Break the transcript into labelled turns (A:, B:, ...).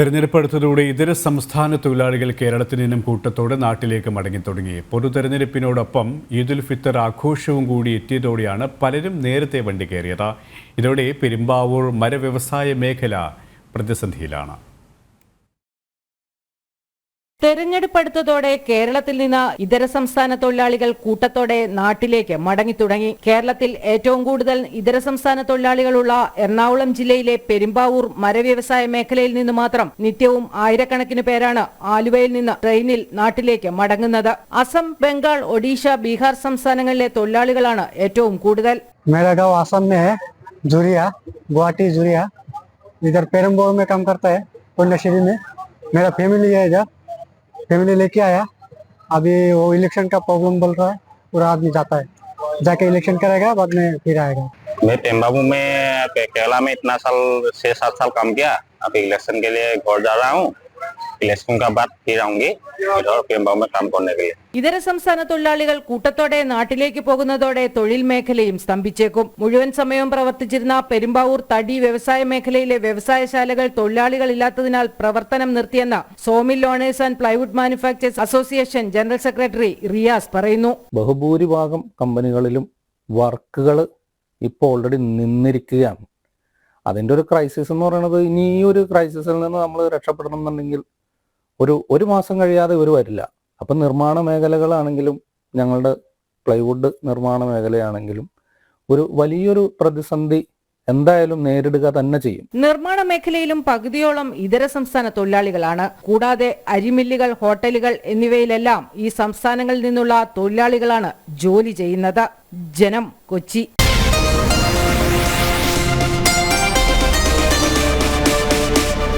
A: തെരഞ്ഞെടുപ്പ് അടുത്തതോടെ ഇതര സംസ്ഥാന തൊഴിലാളികൾ കേരളത്തിൽ നിന്നും കൂട്ടത്തോടെ നാട്ടിലേക്ക് മടങ്ങിത്തുടങ്ങി. പൊതു തെരഞ്ഞെടുപ്പിനോടൊപ്പം ഈദുൽ ഫിത്തർ ആഘോഷവും കൂടി എത്തിയതോടെയാണ് പലരും നേരത്തെ വണ്ടി കയറിയത്. ഇതോടെ പെരുമ്പാവൂർ മരവ്യവസായ മേഖല പ്രതിസന്ധിയിലാണ്.
B: തെരഞ്ഞെടുപ്പ് അടുത്തതോടെ കേരളത്തിൽ നിന്ന് ഇതര സംസ്ഥാന തൊഴിലാളികൾ കൂട്ടത്തോടെ നാട്ടിലേക്ക് മടങ്ങിത്തുടങ്ങി കേരളത്തിൽ ഏറ്റവും കൂടുതൽ ഇതര സംസ്ഥാന തൊഴിലാളികളുള്ള എറണാകുളം ജില്ലയിലെ പെരുമ്പാവൂർ മരവ്യവസായ മേഖലയിൽ നിന്ന് മാത്രം നിത്യവും ആയിരക്കണക്കിന് പേരാണ് ആലുവയിൽ നിന്ന് ട്രെയിനിൽ നാട്ടിലേക്ക് മടങ്ങുന്നത് അസം ബംഗാൾ ഒഡീഷ ബീഹാർ സംസ്ഥാനങ്ങളിലെ തൊഴിലാളികളാണ് ഏറ്റവും കൂടുതൽ
C: मेरा गांव आसम में है जुरिया गुवाहाटी जुरिया इधर पेरम्बोर में काम करता है पुण्यश्री में मेरा फैमिली है इधर फैमिली लेके आया। अभी वो इलेक्शन का प्रॉब्लम बोल रहा है, पूरा आदमी जाता है। जाके इलेक्शन करेगा, बाद में फिर आएगा।
D: मैं टेम्बाबू में केरला में इतना साल, छह सात साल काम किया। अभी इलेक्शन के लिए घर जा रहा हूँ। इलेक्शन का बाद फिर आऊंगी इधर पेम्बाबू में काम करने के लिए
B: ഇതര സംസ്ഥാന തൊഴിലാളികൾ കൂട്ടത്തോടെ നാട്ടിലേക്ക് പോകുന്നതോടെ തൊഴിൽ മേഖലയും സ്തംഭിച്ചേക്കും മുഴുവൻ സമയവും പ്രവർത്തിച്ചിരുന്ന പെരുമ്പാവൂർ തടി വ്യവസായ മേഖലയിലെ വ്യവസായശാലകൾ തൊഴിലാളികളില്ലാത്തതിനാൽ പ്രവർത്തനം നിർത്തിയെന്ന് sawmill owners and plywood manufacturers association general secretary Riyas പറയുന്നു
E: ബഹുഭൂരിഭാഗം കമ്പനികളിലും വർക്കുകൾ ഇപ്പോൾ ഓൾറെഡി നിന്നിരിക്കുകയാണ് അതിൻ്റെ ഒരു ക്രൈസിസ് എന്ന് പറയുന്നത് ഇനി ഈ ഒരു ക്രൈസിസിൽ നിന്ന് നമ്മൾ രക്ഷപ്പെടണം എന്നുണ്ടെങ്കിൽ ഒരു ഒരു മാസം കഴിയാതെ ഇവർ വരില്ല. അപ്പം നിർമ്മാണ മേഖലകളാണെങ്കിലും ഞങ്ങളുടെ പ്ലൈവുഡ് നിർമ്മാണ മേഖലയാണെങ്കിലും ഒരു വലിയൊരു പ്രതിസന്ധി എന്തായാലും നേരിടുക തന്നെ ചെയ്യും.
B: നിർമ്മാണ മേഖലയിലും പകുതിയോളം ഇതര സംസ്ഥാന തൊഴിലാളികളാണ്. കൂടാതെ അരിമില്ലുകൾ ഹോട്ടലുകൾ എന്നിവയിലെല്ലാം ഈ സംസ്ഥാനങ്ങളിൽ നിന്നുള്ള തൊഴിലാളികളാണ് ജോലി ചെയ്യുന്നത്. ജനം കൊച്ചി.